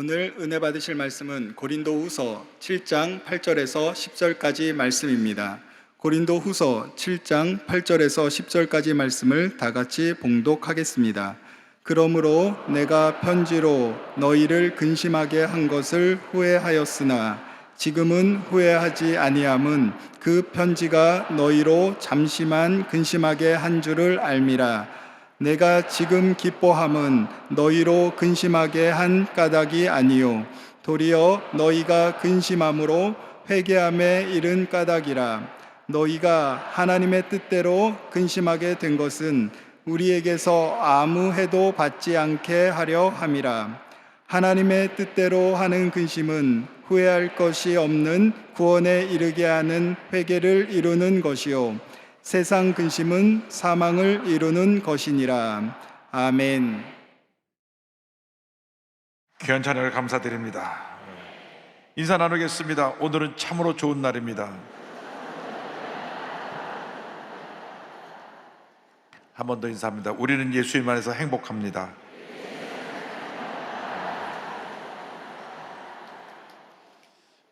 오늘 은혜 받으실 말씀은 고린도후서 7장 8절에서 10절까지 말씀입니다. 고린도후서 7장 8절에서 10절까지 말씀을 다 같이 봉독하겠습니다. 그러므로 내가 편지로 너희를 근심하게 한 것을 후회하였으나 지금은 후회하지 아니함은 그 편지가 너희로 잠시만 근심하게 한 줄을 알미라. 내가 지금 기뻐함은 너희로 근심하게 한 까닭이 아니요. 도리어 너희가 근심함으로 회개함에 이른 까닭이라. 너희가 하나님의 뜻대로 근심하게 된 것은 우리에게서 아무 해도 받지 않게 하려 함이라. 하나님의 뜻대로 하는 근심은 후회할 것이 없는 구원에 이르게 하는 회개를 이루는 것이요 세상 근심은 사망을 이루는 것이니라. 아멘. 귀한 찬양을 감사드립니다. 인사 나누겠습니다. 오늘은 참으로 좋은 날입니다. 한 번 더 인사합니다. 우리는 예수님 안에서 행복합니다.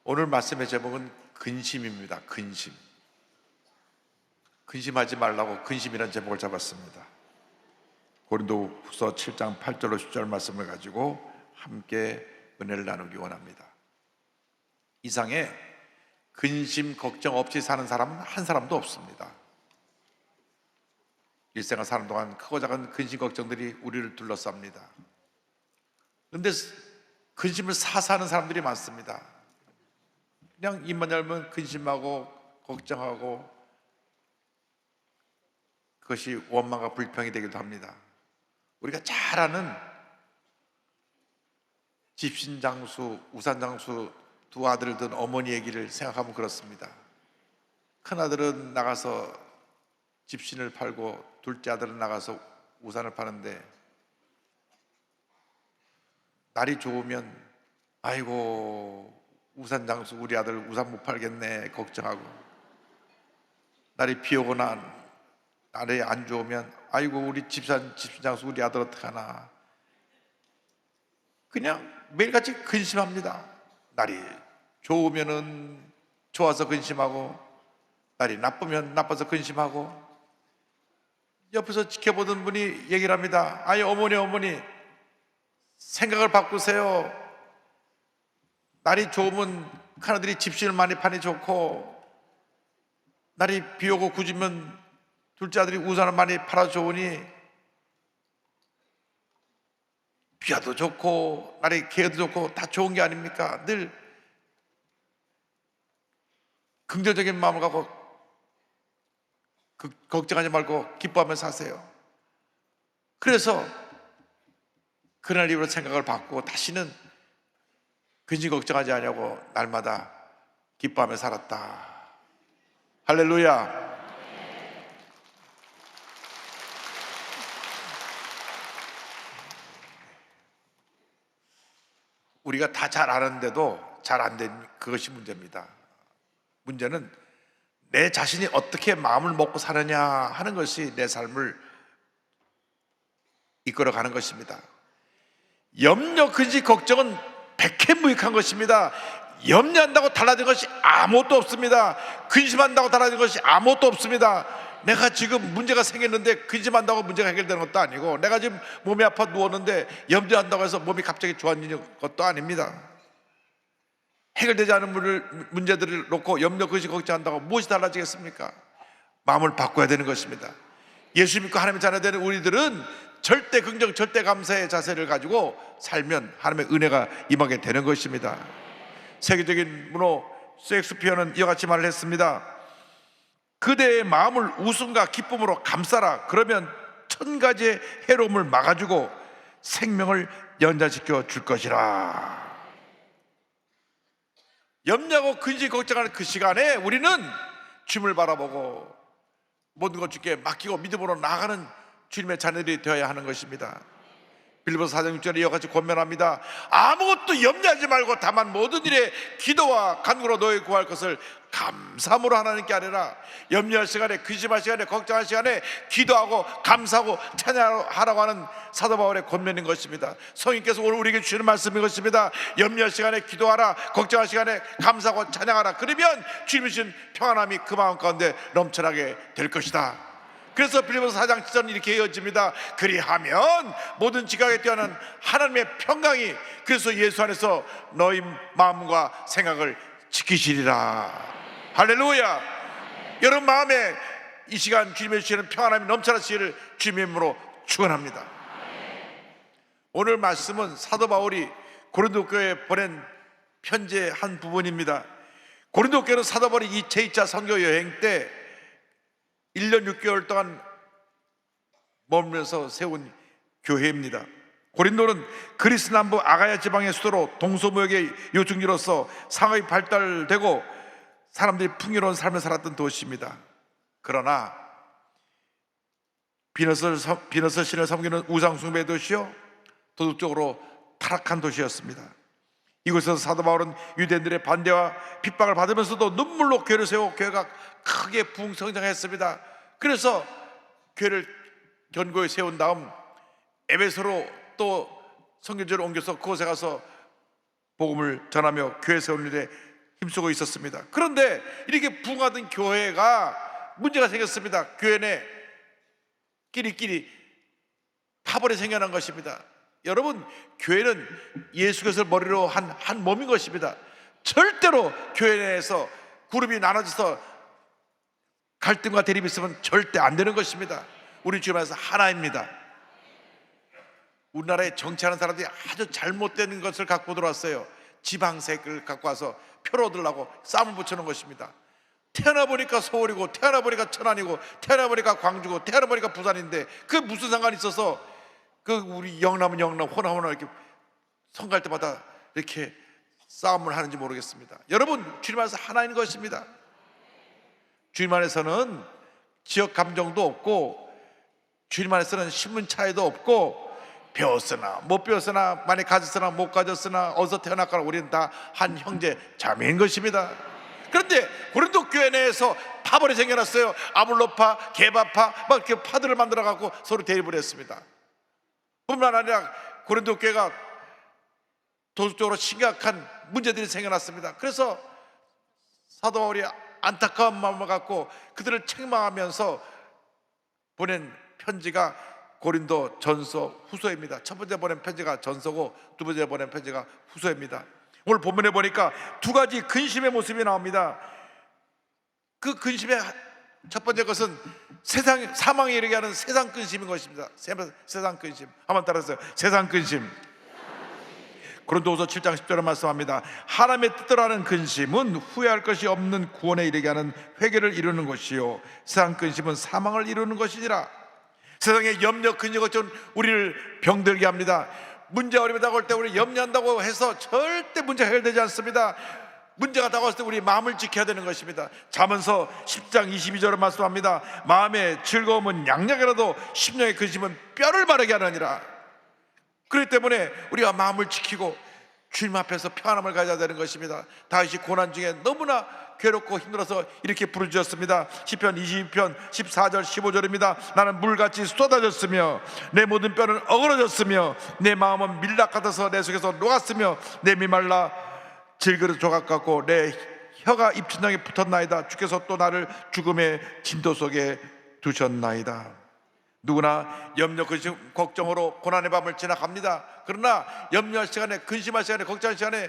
오늘 말씀의 제목은 근심입니다. 근심. 근심하지 말라고 근심이라는 제목을 잡았습니다. 고린도후서 7장 8절로 10절 말씀을 가지고 함께 은혜를 나누기 원합니다. 이상에 근심 걱정 없이 사는 사람은 한 사람도 없습니다. 일생을 사는 동안 크고 작은 근심 걱정들이 우리를 둘러쌉니다. 그런데 근심을 사사하는 사람들이 많습니다. 그냥 입만 열면 근심하고 걱정하고 그것이 원망과 불평이 되기도 합니다. 우리가 잘 아는 집신장수, 우산장수 두 아들을 둔 어머니 얘기를 생각하면 그렇습니다. 큰 아들은 나가서 집신을 팔고 둘째 아들은 나가서 우산을 파는데 날이 좋으면 아이고 우산 장수 우리 아들 우산 못 팔겠네 걱정하고 날이 비 오거나 날이 안 좋으면 아이고 우리 집산 집장수 우리 아들 어떡하나. 그냥 매일같이 근심합니다. 날이 좋으면은 좋아서 근심하고 날이 나쁘면 나빠서 근심하고. 옆에서 지켜보던 분이 얘기를 합니다. 아이 어머니 어머니 생각을 바꾸세요. 날이 좋으면 큰아들이 집신을 많이 파니 좋고 날이 비 오고 굳으면 둘째 아들이 우산을 많이 팔아 좋으니 비와도 좋고 날이 개도 좋고 다 좋은 게 아닙니까? 늘 긍정적인 마음을 갖고 그, 걱정하지 말고 기뻐하며 사세요. 그래서 그날 이후로 생각을 바꾸고 다시는 근심 걱정하지 않냐고 날마다 기뻐하며 살았다. 할렐루야. 우리가 다 잘 아는데도 잘 안 된 그것이 문제입니다. 문제는 내 자신이 어떻게 마음을 먹고 사느냐 하는 것이 내 삶을 이끌어 가는 것입니다. 염려, 근심, 걱정은 백해무익한 것입니다. 염려한다고 달라진 것이 아무것도 없습니다. 근심한다고 달라진 것이 아무것도 없습니다. 내가 지금 문제가 생겼는데 근심한다고 문제가 해결되는 것도 아니고 내가 지금 몸이 아파 누웠는데 염려한다고 해서 몸이 갑자기 좋아지는 것도 아닙니다. 해결되지 않은 문제들을 놓고 염려, 근심, 걱정한다고 무엇이 달라지겠습니까? 마음을 바꿔야 되는 것입니다. 예수 믿고 하나님의 자녀 되는 우리들은 절대 긍정, 절대 감사의 자세를 가지고 살면 하나님의 은혜가 임하게 되는 것입니다. 세계적인 문호 셰익스피어는 이와 같이 말을 했습니다. 그대의 마음을 웃음과 기쁨으로 감싸라. 그러면 천 가지의 해로움을 막아주고 생명을 연장시켜 줄 것이라. 염려하고 근심 걱정하는 그 시간에 우리는 주님을 바라보고 모든 것 주께 맡기고 믿음으로 나아가는 주님의 자녀들이 되어야 하는 것입니다. 빌보서 4장 6절에 이와 같이 권면합니다. 아무것도 염려하지 말고 다만 모든 일에 기도와 간구로 너희 구할 것을 감사함으로 하나님께 아뢰라. 염려할 시간에 근심할 시간에 걱정할 시간에 기도하고 감사하고 찬양하라고 하는 사도 바울의 권면인 것입니다. 성인께서 오늘 우리에게 주시는 말씀인 것입니다. 염려할 시간에 기도하라. 걱정할 시간에 감사하고 찬양하라. 그러면 주님이 주신 평안함이 그 마음 가운데 넘쳐나게 될 것이다. 그래서 빌리보서 4장 7절은 이렇게 이어집니다. 그리하면 모든 지각에 뛰어난 하나님의 평강이 그래서 예수 안에서 너희 마음과 생각을 지키시리라. 할렐루야. 여러분 마음에 이 시간 주님의 주시는 평안함이 넘쳐나시기를 주님의 이름으로 축원합니다. 오늘 말씀은 사도 바울이 고린도 교회에 보낸 편지의 한 부분입니다. 고린도 교회는 사도 바울이 이 제2차 선교 여행 때 1년 6개월 동안 머물면서 세운 교회입니다. 고린도는 그리스 남부 아가야 지방의 수도로 동서무역의 요충지로서 상업이 발달되고 사람들이 풍요로운 삶을 살았던 도시입니다. 그러나 비너스, 비너스 신을 섬기는 우상숭배 도시요 도덕적으로 타락한 도시였습니다. 이곳에서 사도 바울은 유대인들의 반대와 핍박을 받으면서도 눈물로 교회를 세워 교회가 크게 부흥성장했습니다. 그래서 교회를 견고히 세운 다음 에베소로 또 성교제를 옮겨서 그곳에 가서 복음을 전하며 교회 세우는 일에 힘쓰고 있었습니다. 그런데 이렇게 부흥하던 교회가 문제가 생겼습니다. 교회 내 끼리끼리 파벌이 생겨난 것입니다. 여러분, 교회는 예수 그리스도를 머리로 한, 한 몸인 것입니다. 절대로 교회 내에서 그룹이 나눠져서 갈등과 대립이 있으면 절대 안 되는 것입니다. 우리 주님 안에서 하나입니다. 우리나라에 정치하는 사람들이 아주 잘못된 것을 갖고 들어왔어요. 지방색을 갖고 와서 표로 얻으려고 싸움을 붙여놓은 것입니다. 태어나 보니까 서울이고 태어나 보니까 천안이고 태어나 보니까 광주고 태어나 보니까 부산인데 그 무슨 상관이 있어서 그 우리 영남은 영남 호남은 호남 이렇게 성갈 때마다 이렇게 싸움을 하는지 모르겠습니다. 여러분 주님 안에서 하나인 것입니다. 주님 안에서는 지역 감정도 없고 주님 안에서는 신분 차이도 없고 배웠으나 못 배웠으나 많이 가졌으나 못 가졌으나 어디서 태어났거나 우리는 다 한 형제 자매인 것입니다. 그런데 고린도 교회 내에서 파벌이 생겨났어요. 아블로파, 개바파 막 이렇게 파들을 만들어 갖고 서로 대립을 했습니다. 뿐만 아니라 고린도 교회가 도덕적으로 심각한 문제들이 생겨났습니다. 그래서 사도 바울이 안타까운 마음을 갖고 그들을 책망하면서 보낸 편지가 고린도 전서 후서입니다. 첫 번째 보낸 편지가 전서고 두 번째 보낸 편지가 후서입니다. 오늘 본문에 보니까 두 가지 근심의 모습이 나옵니다. 그 근심의 첫 번째 것은 세상 사망에 이르게 하는 세상 근심인 것입니다. 세- 세상 근심. 한번 따라서요. 세상 근심. 고린도후서 7장 10절에 말씀합니다. 하나님의 뜻대로 하는 근심은 후회할 것이 없는 구원에 이르게 하는 회개를 이루는 것이요 세상 근심은 사망을 이루는 것이니라. 세상의 염려 근심 걱정 우리를 병들게 합니다. 문제 어려움이 다가올 때 우리 염려한다고 해서 절대 문제 해결되지 않습니다. 문제가 다가왔을 때 우리 마음을 지켜야 되는 것입니다. 자문서 10장 22절에 말씀합니다. 마음의 즐거움은 양약이라도 심령의 근심은 뼈를 마르게 하느니라. 그렇기 때문에 우리가 마음을 지키고 주님 앞에서 평안함을 가져야 되는 것입니다. 다윗이 고난 중에 너무나 괴롭고 힘들어서 이렇게 부르짖었습니다. 시편 22편 14절 15절입니다. 나는 물같이 쏟아졌으며 내 모든 뼈는 어그러졌으며 내 마음은 밀락 같아서 내 속에서 녹았으며 내 미말라 질그릇 조각 같고 내 혀가 입천장에 붙었나이다. 주께서 또 나를 죽음의 진도 속에 두셨나이다. 누구나 염려, 근심, 걱정으로 고난의 밤을 지나갑니다. 그러나 염려할 시간에, 근심할 시간에, 걱정할 시간에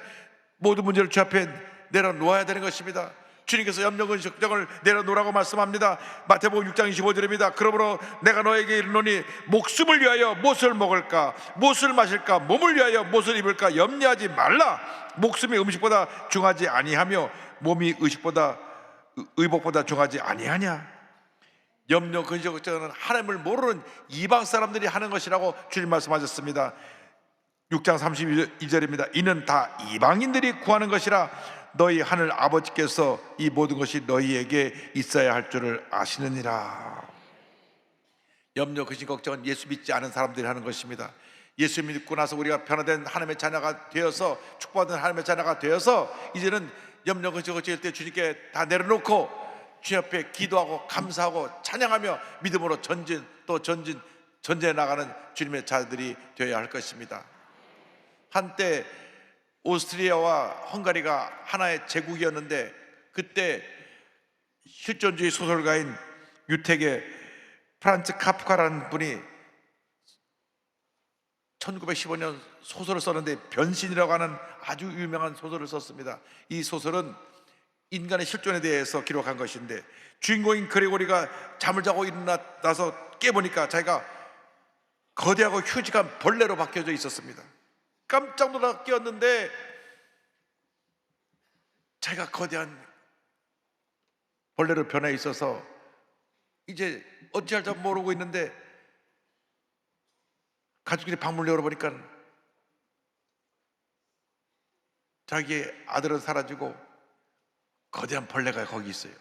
모든 문제를 주 앞에 내려놓아야 되는 것입니다. 주님께서 염려, 근심, 걱정을 내려놓으라고 말씀합니다. 마태복음 6장 25절입니다. 그러므로 내가 너에게 이르노니 목숨을 위하여 무엇을 먹을까, 무엇을 마실까, 몸을 위하여 무엇을 입을까 염려하지 말라. 목숨이 음식보다 중하지 아니하며 몸이 의식보다 의복보다 중하지 아니하냐. 염려 근심 걱정은 하나님을 모르는 이방 사람들이 하는 것이라고 주님 말씀하셨습니다. 6장 32절입니다. 이는 다 이방인들이 구하는 것이라 너희 하늘 아버지께서 이 모든 것이 너희에게 있어야 할 줄을 아시느니라. 염려 근심 걱정은 예수 믿지 않은 사람들이 하는 것입니다. 예수 믿고 나서 우리가 변화된 하나님의 자녀가 되어서 축복받은 하나님의 자녀가 되어서 이제는 염려 거치 거칠 때 주님께 다 내려놓고 주님 앞에 기도하고 감사하고 찬양하며 믿음으로 전진 또 전진 전진해 나가는 주님의 자들이 되어야 할 것입니다. 한때 오스트리아와 헝가리가 하나의 제국이었는데 그때 실존주의 소설가인 유택의 프란츠 카프카라는 분이 1915년 소설을 썼는데 변신이라고 하는 아주 유명한 소설을 썼습니다. 이 소설은 인간의 실존에 대해서 기록한 것인데 주인공인 그레고리가 잠을 자고 일어나서 깨보니까 자기가 거대하고 휴직한 벌레로 바뀌어져 있었습니다. 깜짝 놀라 깨었는데 자기가 거대한 벌레로 변해 있어서 이제 어찌할 줄 모르고 있는데 가족들이 방문을 열어보니까 자기의 아들은 사라지고 거대한 벌레가 거기 있어요.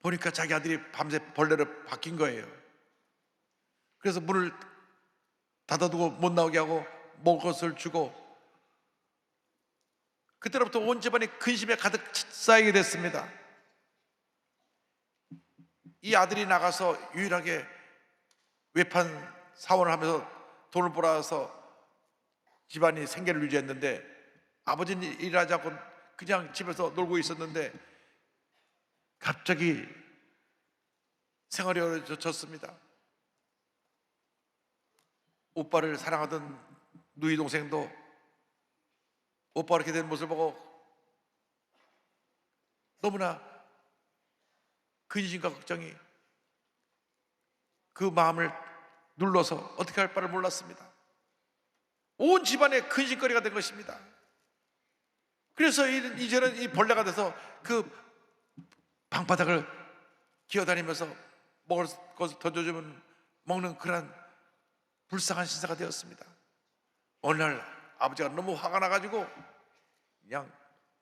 보니까 자기 아들이 밤새 벌레로 바뀐 거예요. 그래서 문을 닫아두고 못 나오게 하고 먹을 것을 주고 그때로부터 온 집안이 근심에 가득 쌓이게 됐습니다. 이 아들이 나가서 유일하게 외판 사원을 하면서 돈을 벌어서 집안이 생계를 유지했는데 아버지는 일하지 않고 그냥 집에서 놀고 있었는데 갑자기 생활이 어려졌습니다. 오빠를 사랑하던 누이 동생도 오빠 이렇게 된 모습을 보고 너무나 근심과 걱정이 그 마음을 눌러서 어떻게 할 바를 몰랐습니다. 온 집안의 근심거리가 된 것입니다. 그래서 이- 이제는 이 벌레가 돼서 그 방바닥을 기어다니면서 먹을 것을 던져주면 먹는 그런 불쌍한 신사가 되었습니다. 어느 날 아버지가 너무 화가 나가지고 그냥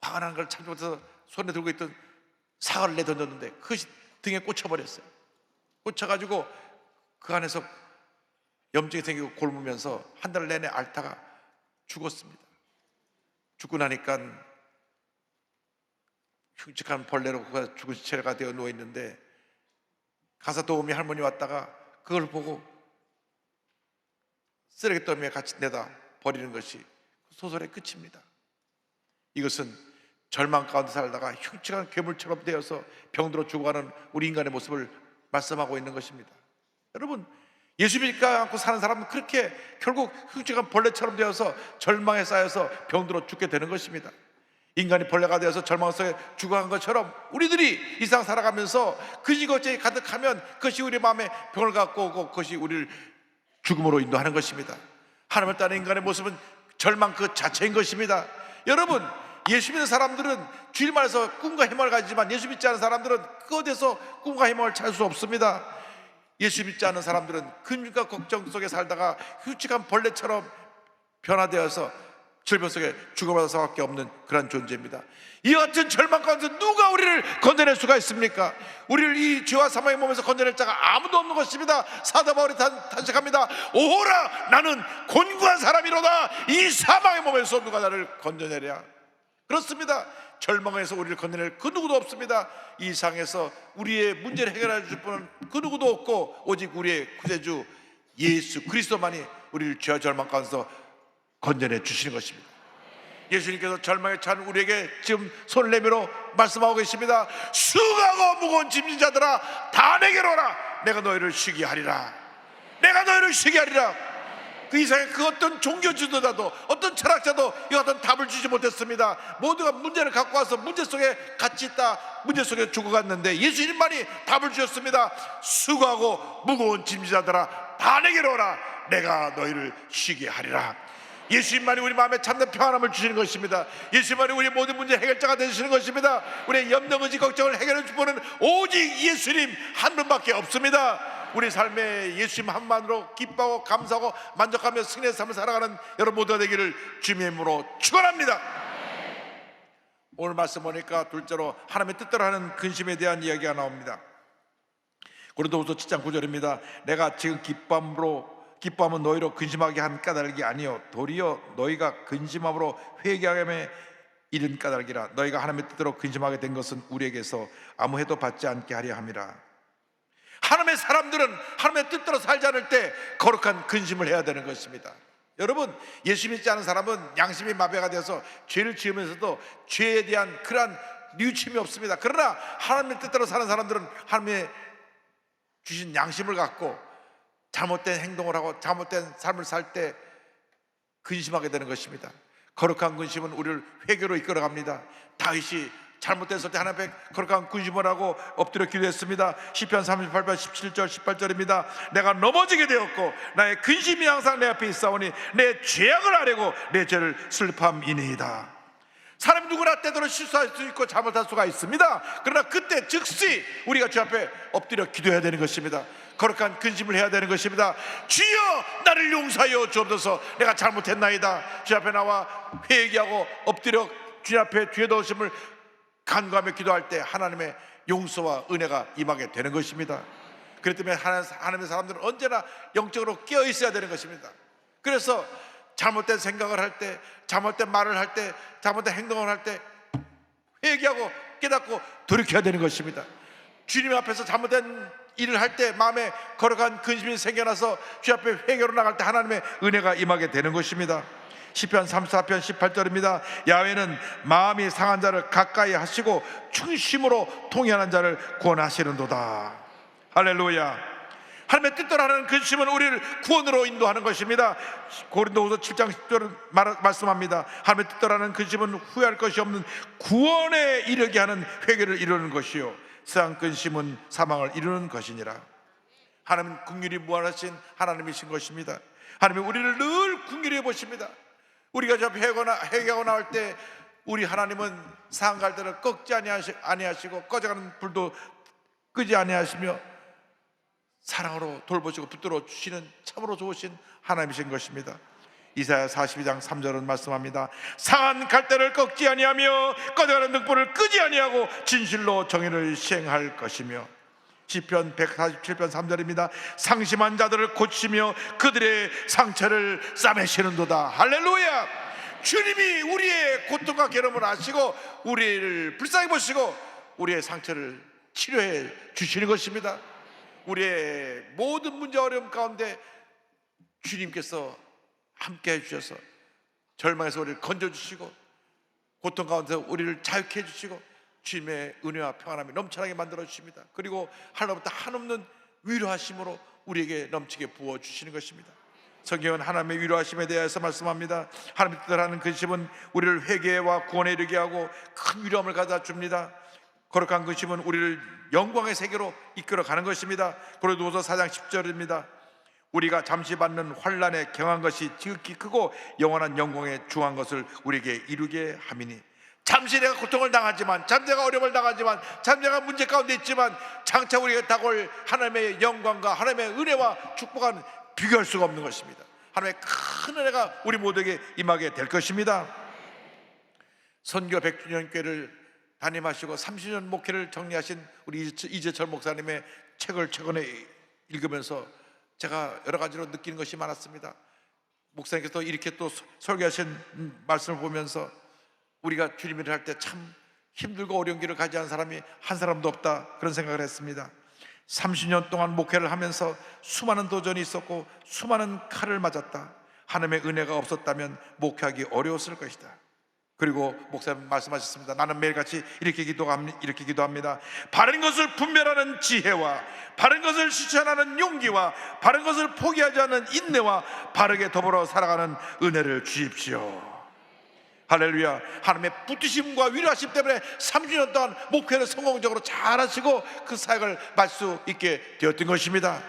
화가 난 걸 참지 못해서 손에 들고 있던 사과를 내던졌는데 그것이 등에 꽂혀버렸어요. 꽂혀가지고 그 안에서 염증이 생기고 곪으면서 한 달 내내 앓다가 죽었습니다. 죽고 나니까 흉측한 벌레로 그가 죽은 시체가 되어 누워 있는데 가사 도우미 할머니 왔다가 그걸 보고 쓰레기 더미에 같이 내다 버리는 것이 소설의 끝입니다. 이것은 절망 가운데 살다가 흉측한 괴물처럼 되어서 병들어 죽어가는 우리 인간의 모습을 말씀하고 있는 것입니다. 여러분 예수 믿지 않고 사는 사람은 그렇게 결국 흉측한 벌레처럼 되어서 절망에 쌓여서 병들어 죽게 되는 것입니다. 인간이 벌레가 되어서 절망 속에 죽어간 것처럼 우리들이 이 세상 살아가면서 그지거지에 가득하면 그것이 우리 마음에 병을 갖고 오고 그것이 우리를 죽음으로 인도하는 것입니다. 하나님을 따르는 인간의 모습은 절망 그 자체인 것입니다. 여러분, 예수 믿는 사람들은 주일만에서 꿈과 희망을 가지지만 예수 믿지 않은 사람들은 그 어디서 꿈과 희망을 찾을 수 없습니다. 예수 믿지 않은 사람들은 근육과 걱정 속에 살다가 흉측한 벌레처럼 변화되어서 절벽 속에 죽어갈 수밖에 없는 그런 존재입니다. 이 같은 절망 가운데 누가 우리를 건져낼 수가 있습니까? 우리를 이 죄와 사망의 몸에서 건져낼 자가 아무도 없는 것입니다. 사도 바울이 탄, 탄식합니다. 오호라 나는 곤고한 사람이로다. 이 사망의 몸에서 누가 나를 건져내랴. 그렇습니다. 절망에서 우리를 건져낼 그 누구도 없습니다. 이 상에서 우리의 문제를 해결해 줄 분은 그 누구도 없고 오직 우리의 구세주 예수 그리스도만이 우리를 죄와 절망 가운데서 건져내 주시는 것입니다. 예수님께서 절망에 찬 우리에게 지금 손을 내밀어 말씀하고 계십니다. 수고하고 무거운 짐진 자들아 다 내게로 오라. 내가 너희를 쉬게 하리라. 내가 너희를 쉬게 하리라. 그 이상의 그 어떤 종교 지도자도 어떤 철학자도 이 어떤 답을 주지 못했습니다. 모두가 문제를 갖고 와서 문제 속에 같이 있다 문제 속에 죽어갔는데 예수님만이 답을 주셨습니다. 수고하고 무거운 짐지자들아 다 내게로 오라. 내가 너희를 쉬게 하리라. 예수님만이 우리 마음에 참된 평안함을 주시는 것입니다. 예수님만이 우리 모든 문제 해결자가 되시는 것입니다. 우리의 염려, 의지, 걱정을 해결해 주시는 오직 예수님 한 분밖에 없습니다. 우리 삶에 예수님 한만으로 기뻐하고 감사하고 만족하며 승리의 삶을 살아가는 여러분 모두가 되기를 주님의 이름으로 축원합니다. 오늘 말씀 보니까 둘째로 하나님의 뜻대로 하는 근심에 대한 이야기가 나옵니다. 고린도후서 7장 9절입니다. 내가 지금 기쁨으로 기뻐하면 너희로 근심하게 한 까닭이 아니요 도리어 너희가 근심함으로 회개하며 이른 까닭이라 너희가 하나님의 뜻대로 근심하게 된 것은 우리에게서 아무 해도 받지 않게 하려 함이라 하나님의 사람들은 하나님의 뜻대로 살지 않을 때 거룩한 근심을 해야 되는 것입니다. 여러분, 예수 믿지 않은 사람은 양심이 마비가 되어서 죄를 지으면서도 죄에 대한 그러한 뉘우침이 없습니다. 그러나 하나님의 뜻대로 사는 사람들은 하나님의 주신 양심을 갖고 잘못된 행동을 하고 잘못된 삶을 살 때 근심하게 되는 것입니다. 거룩한 근심은 우리를 회개로 이끌어갑니다. 다윗이 잘못됐을 때 하나님 앞에 거룩한 근심을 하고 엎드려 기도했습니다. 시편 38편 17절 18절입니다. 내가 넘어지게 되었고 나의 근심이 항상 내 앞에 있사오니 내 죄악을 아뢰고 내 죄를 슬픔이니이다. 사람이 누구나 때도로 실수할 수 있고 잘못할 수가 있습니다. 그러나 그때 즉시 우리가 주 앞에 엎드려 기도해야 되는 것입니다. 거룩한 근심을 해야 되는 것입니다. 주여 나를 용서하여 주옵소서. 내가 잘못했나이다. 주 앞에 나와 회개하고 엎드려 주 앞에 죄 도심을 간구하며 기도할 때 하나님의 용서와 은혜가 임하게 되는 것입니다. 그렇기 때문에 하나- 하나님의 사람들은 언제나 영적으로 깨어 있어야 되는 것입니다. 그래서 잘못된 생각을 할 때, 잘못된 말을 할 때, 잘못된 행동을 할 때 회개하고 깨닫고 돌이켜야 되는 것입니다. 주님 앞에서 잘못된 일을 할 때 마음에 거룩한 근심이 생겨나서 주 앞에 회개로 나갈 때 하나님의 은혜가 임하게 되는 것입니다. 시편 34편 18절입니다. 야훼는 마음이 상한 자를 가까이 하시고 충심으로 통행하는 자를 구원하시는도다. 할렐루야. 하나님의 뜻대로 하는 근심은 우리를 구원으로 인도하는 것입니다. 고린도후서 7장 10절은 말, 말씀합니다. 하나님의 뜻대로 하는 근심은 후회할 것이 없는 구원에 이르게 하는 회개를 이루는 것이요. 근심은 사망을 이루는 것이니라. 하나님은 국률이 무한하신 하나님이신 것입니다. 하나님은 우리를 늘 국률히 보십니다. 우리가 저 회거나 회개하고 나올 때 우리 하나님은 상갈 때를 꺾지 아니하시, 아니하시고 꺼져가는 불도 끄지 아니하시며 사랑으로 돌보시고 붙들어 주시는 참으로 좋으신 하나님이신 것입니다. 이사야 42장 3절은 말씀합니다. 상한 갈대를 꺾지 아니하며 꺼져가는 등불을 끄지 아니하고 진실로 정의를 시행할 것이며 시편 147편 3절입니다. 상심한 자들을 고치며 그들의 상처를 싸매시는도다. 할렐루야! 주님이 우리의 고통과 괴로움을 아시고 우리를 불쌍히 보시고 우리의 상처를 치료해 주시는 것입니다. 우리의 모든 문제 어려움 가운데 주님께서 함께 해주셔서 절망에서 우리를 건져주시고 고통 가운데 우리를 자유케 해주시고 주님의 은혜와 평안함이 넘쳐나게 만들어 주십니다. 그리고 하나님부터 한없는 위로하심으로 우리에게 넘치게 부어 주시는 것입니다. 성경은 하나님의 위로하심에 대해서 말씀합니다. 하나님의 뜻을 하는 근심은 우리를 회개와 구원에 이르게 하고 큰 위로함을 가져 줍니다. 거룩한 근심은 우리를 영광의 세계로 이끌어 가는 것입니다. 고린도후서 4장 10절입니다. 우리가 잠시 받는 환란에 경한 것이 지극히 크고 영원한 영광에 중한 것을 우리에게 이루게 함이니 잠시 내가 고통을 당하지만 잠시 내가 어려움을 당하지만 잠시 내가 문제 가운데 있지만 장차 우리가 다가올 하나님의 영광과 하나님의 은혜와 축복은 비교할 수가 없는 것입니다. 하나님의 큰 은혜가 우리 모두에게 임하게 될 것입니다. 선교 100주년 교회를 담임하시고 30년 목회를 정리하신 우리 이재철 목사님의 책을 최근에 읽으면서 제가 여러 가지로 느끼는 것이 많았습니다. 목사님께서 이렇게 또 설교하신 말씀을 보면서 우리가 주님을 할 때 참 힘들고 어려운 길을 가지 않은 사람이 한 사람도 없다 그런 생각을 했습니다. 30년 동안 목회를 하면서 수많은 도전이 있었고 수많은 칼을 맞았다. 하나님의 은혜가 없었다면 목회하기 어려웠을 것이다. 그리고 목사님 말씀하셨습니다. 나는 매일같이 이렇게 기도합니다. 이렇게 기도합니다. 바른 것을 분별하는 지혜와 바른 것을 실천하는 용기와 바른 것을 포기하지 않는 인내와 바르게 더불어 살아가는 은혜를 주십시오. 할렐루야. 하나님의 붙드심과 위로하심 때문에 30년 동안 목회를 성공적으로 잘 하시고 그 사역을 말 수 있게 되었던 것입니다.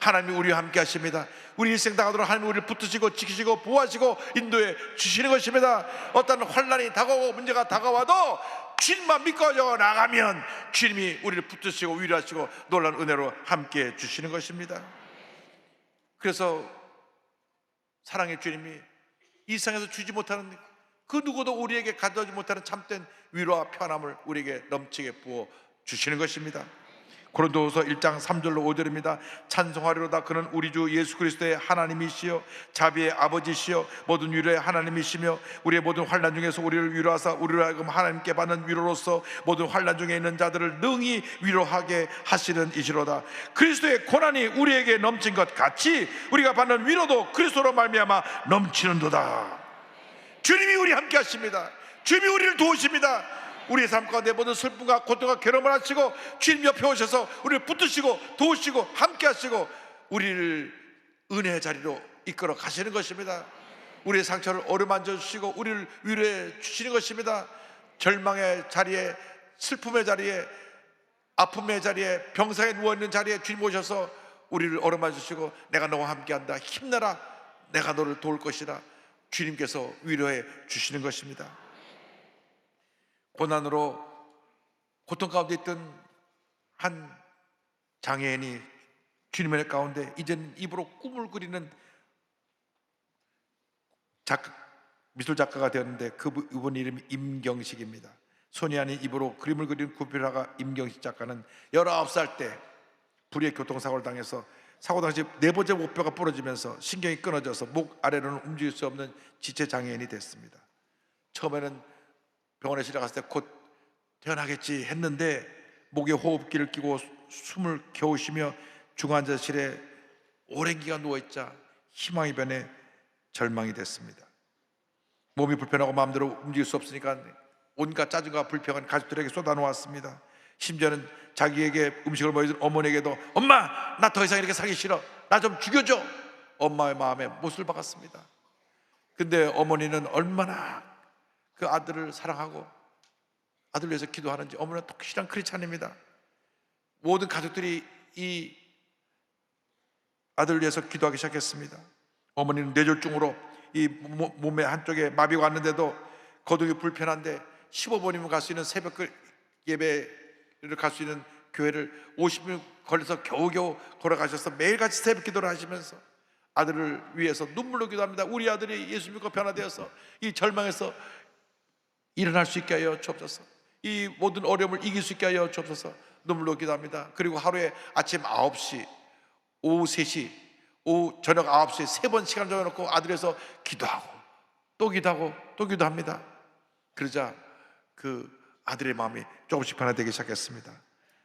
하나님이 우리와 함께 하십니다. 우리 일생 다가도록 하나님이 우리를 붙드시고 지키시고 보호하시고 인도해 주시는 것입니다. 어떤 환란이 다가오고 문제가 다가와도 주님만 믿고 나가면 주님이 우리를 붙드시고 위로하시고 놀라운 은혜로 함께 해 주시는 것입니다. 그래서 사랑의 주님이 이 세상에서 주지 못하는 그 누구도 우리에게 가져오지 못하는 참된 위로와 편함을 우리에게 넘치게 부어 주시는 것입니다. 고린도후서 1장 3절로 5절입니다. 찬송하리로다 그는 우리 주 예수 그리스도의 하나님이시요 자비의 아버지시요 모든 위로의 하나님이시며 우리의 모든 환난 중에서 우리를 위로하사 우리로 하여금 하나님께 받는 위로로서 모든 환난 중에 있는 자들을 능히 위로하게 하시는 이시로다. 그리스도의 고난이 우리에게 넘친 것 같이 우리가 받는 위로도 그리스도로 말미암아 넘치는도다. 주님이 우리 함께 하십니다. 주님이 우리를 도우십니다. 우리의 삶 가운데 모든 슬픔과 고통과 괴로움을 하시고 주님 옆에 오셔서 우리를 붙드시고 도우시고 함께 하시고 우리를 은혜의 자리로 이끌어 가시는 것입니다. 우리의 상처를 어루만져 주시고 우리를 위로해 주시는 것입니다. 절망의 자리에 슬픔의 자리에 아픔의 자리에 병상에 누워 있는 자리에 주님 오셔서 우리를 어루만져 주시고 내가 너와 함께한다. 힘내라. 내가 너를 도울 것이라. 주님께서 위로해 주시는 것입니다. 고난으로 고통 가운데 있던 한 장애인이 주님의 가운데 이제는 입으로 꿈을 그리는 작가, 미술 작가가 되었는데 그분 이름이 임경식입니다. 손이 아닌 입으로 그림을 그리는 구필화가 임경식 작가는 19살 때 불의의 교통사고를 당해서 사고 당시 네 번째 목뼈가 부러지면서 신경이 끊어져서 목 아래로는 움직일 수 없는 지체 장애인이 됐습니다. 처음에는 병원에 실려갔을 때곧 태어나겠지 했는데 목에 호흡기를 끼고 숨을 겨우 쉬며 중환자실에 오랜 기간 누워있자 희망이 변해 절망이 됐습니다. 몸이 불편하고 마음대로 움직일 수 없으니까 온갖 짜증과 불평은 가족들에게 쏟아놓았습니다. 심지어는 자기에게 음식을 먹여준 어머니에게도 엄마 나 더 이상 이렇게 살기 싫어 나 좀 죽여줘 엄마의 마음에 못을 박았습니다. 근데 어머니는 얼마나 그 아들을 사랑하고 아들 위해서 기도하는지 어머니는 독실한 크리스찬입니다. 모든 가족들이 이 아들을 위해서 기도하기 시작했습니다. 어머니는 뇌졸중으로 이 모- 몸의 한쪽에 마비가 왔는데도 거동이 불편한데 15분이면 갈 수 있는 새벽 그 예배를 갈 수 있는 교회를 50분 걸려서 겨우겨우 걸어가셔서 매일같이 새벽 기도를 하시면서 아들을 위해서 눈물로 기도합니다. 우리 아들이 예수 믿고 변화되어서 이 절망에서 일어날 수 있게 하여 주옵소서. 이 모든 어려움을 이길 수 있게 하여 주옵소서. 눈물로 기도합니다. 그리고 하루에 아침 9시, 오후 3시, 오후 저녁 9시에 세 번 시간 정해놓고 아들에서 기도하고 또 기도하고 또 기도합니다. 그러자 그 아들의 마음이 조금씩 변화되기 시작했습니다.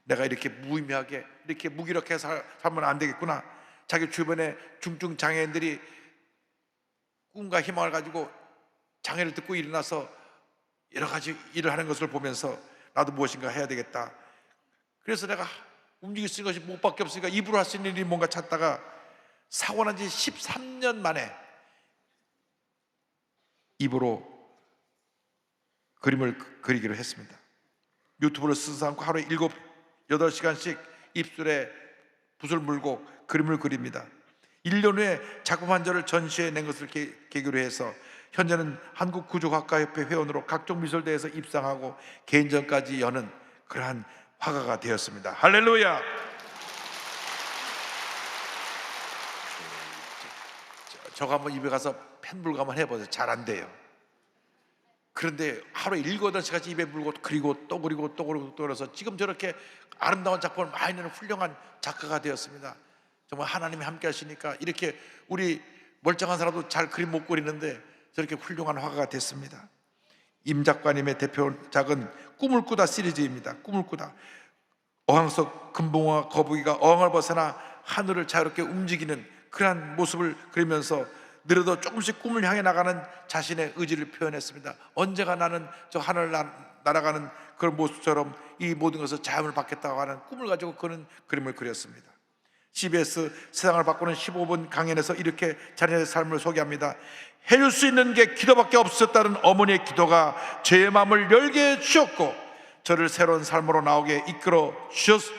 내가 이렇게 무의미하게 이렇게 무기력해 살- 살면 안 되겠구나. 자기 주변에 중증 장애인들이 꿈과 희망을 가지고 장애를 듣고 일어나서 여러 가지 일을 하는 것을 보면서 나도 무엇인가 해야 되겠다. 그래서 내가 움직일 수 있는 것이 못밖에 없으니까 입으로 할 수 있는 일이 뭔가 찾다가 사고 난 지 13년 만에 입으로 그림을 그- 그리기로 했습니다. 유튜브를 쓰지 않고 하루에 7, 8시간씩 입술에 붓을 물고 그림을 그립니다. 1년 후에 작품 한 절을 전시해 낸 것을 계, 계기로 해서 현재는 한국구조학과협회 회원으로 각종 미술대회에서 입상하고 개인전까지 여는 그러한 화가가 되었습니다. 할렐루야! 저- 저거 한번 입에 가서 펜불감 한번 해보세요. 잘 안 돼요. 그런데 하루에 일곱 시간씩 입에 물고 그리고 또 그리고 또 그리고 또 그래서 지금 저렇게 아름다운 작품을 많이 내는 훌륭한 작가가 되었습니다. 정말 하나님이 함께 하시니까 이렇게 우리 멀쩡한 사람도 잘 그림 못 그리는데 저렇게 훌륭한 화가가 됐습니다. 임 작가님의 대표작은 꿈을 꾸다 시리즈입니다. 꿈을 꾸다. 어항 속 금붕어와 거북이가 어항을 벗어나 하늘을 자유롭게 움직이는 그러한 모습을 그리면서 느려도 조금씩 꿈을 향해 나가는 자신의 의지를 표현했습니다. 언제가 나는 저 하늘 날- 날아가는 그런 모습처럼 이 모든 것을 자유를 받겠다고 하는 꿈을 가지고 그는 그림을 그렸습니다. CBS 세상을 바꾸는 15분 강연에서 이렇게 자신의 삶을 소개합니다. 해줄 수 있는 게 기도밖에 없었다는 어머니의 기도가 제 마음을 열게 해주셨고 저를 새로운 삶으로 나오게 이끌어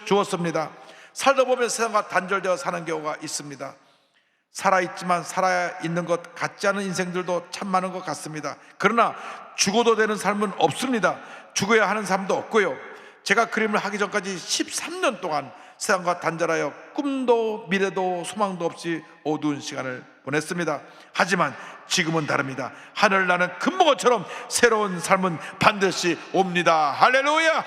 주었습니다. 살다 보면 세상과 단절되어 사는 경우가 있습니다. 살아있지만 살아야 있는 것 같지 않은 인생들도 참 많은 것 같습니다. 그러나 죽어도 되는 삶은 없습니다. 죽어야 하는 삶도 없고요. 제가 그림을 하기 전까지 13년 동안 세상과 단절하여 꿈도 미래도 소망도 없이 어두운 시간을 보냈습니다. 하지만 지금은 다릅니다. 하늘 나는 금붕어처럼 새로운 삶은 반드시 옵니다. 할렐루야!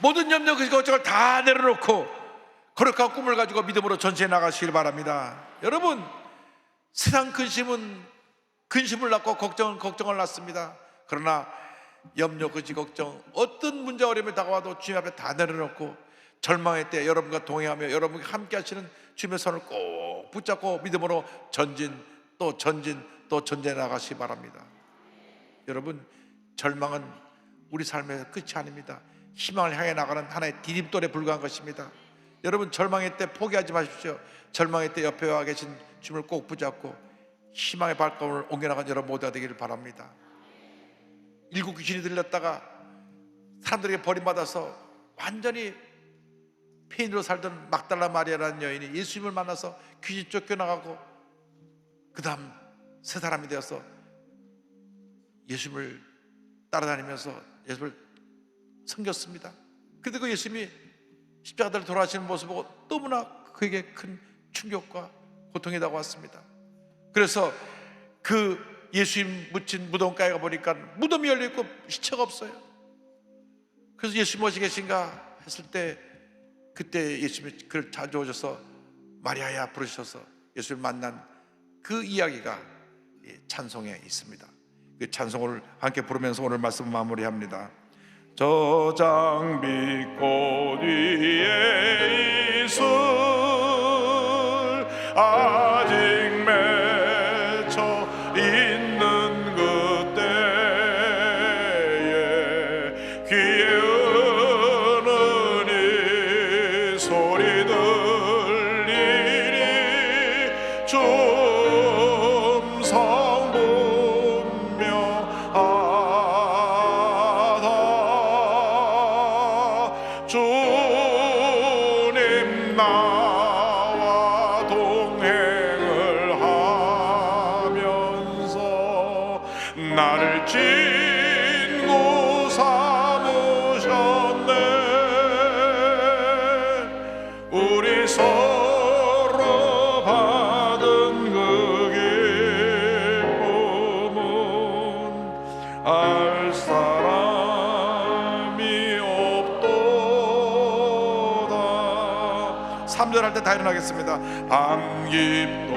모든 염려 그 걱정을 다 내려놓고 거룩한 꿈을 가지고 믿음으로 전시해 나가시길 바랍니다. 여러분 세상 근심은 근심을 낳고 걱정은 걱정을 낳습니다. 그러나 염려 근심 걱정 어떤 문제 어려움이 다가와도 주님 앞에 다 내려놓고 절망의 때 여러분과 동행하며 여러분과 함께 하시는 주님의 손을 꼭 붙잡고 믿음으로 전진 또 전진 또 전진해 나가시기 바랍니다. 여러분 절망은 우리 삶의 끝이 아닙니다. 희망을 향해 나가는 하나의 디딤돌에 불과한 것입니다. 여러분 절망의 때 포기하지 마십시오. 절망의 때 옆에 와 계신 주님을 꼭 붙잡고 희망의 발걸음을 옮겨나간 여러분 모두가 되기를 바랍니다. 일곱 귀신이 들렸다가 사람들에게 버림받아서 완전히 폐인으로 살던 막달라 마리아라는 여인이 예수님을 만나서 귀신 쫓겨나가고 그 다음 새 사람이 되어서 예수님을 따라다니면서 예수님을 섬겼습니다. 근데 그 예수님이 십자가를 돌아가시는 모습 보고 너무나 그에게 큰 충격과 고통이 다가왔습니다. 그래서 그 예수님 묻힌 무덤가에 가보니까 무덤이 열려있고 시체가 없어요. 그래서 예수님 어디 계신가 했을 때 그때 예수님이 그를 찾아오셔서 마리아야 부르셔서 예수를 만난 그 이야기가 이 찬송에 있습니다. 그 찬송을 함께 부르면서 오늘 말씀 마무리합니다. 저 장비꽃 위에 이슬 아직 친구 삼으셨네. 우리 서로 받은 그 기쁨은 알 사람이 없도다. 3절 할 때 다 일어나겠습니다. 밤 깊도